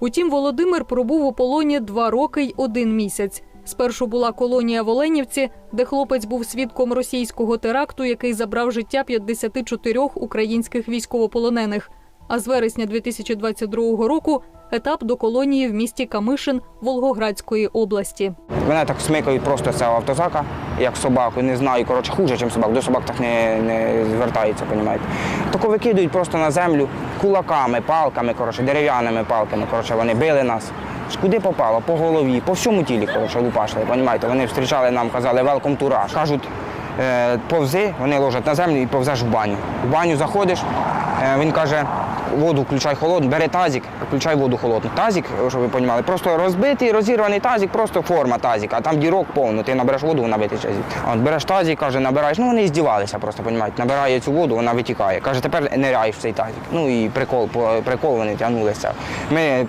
Утім, Володимир пробув у полоні два роки й один місяць. Спершу була колонія в Оленівці, де хлопець був свідком російського теракту, який забрав життя 54 українських військовополонених. А з вересня 2022 року етап до колонії в місті Камишин Волгоградської області. Мене так смикають просто з цього автозака, як собаку. Не знаю, коротше, хуже, ніж собак. До собак так не, не звертаються, розумієте. Тако викидують просто на землю кулаками, палками, коротше, дерев'яними палками. Коротше, вони били нас. Куди попало? По голові, по всьому тілі, коротше, лупашили, розумієте. Вони зустрічали нам, казали to Rush. Кажуть, е, повзи, вони ложать на землю і повзеш в баню. В баню заходиш, е, він каже, воду включай холодну, бери тазик, включай воду холодну. Тазик, щоб ви розуміли, просто розбитий, розірваний тазик, просто форма тазика, а там дірок повно, ти набереш воду, вона витече. От береш тазик, каже, набираєш. Ну вони здівалися просто, розумієте. Набирає цю воду, вона витікає. Каже, тепер ниряєш в цей тазик. Ну і прикол, прикол вони тягнулися. Ми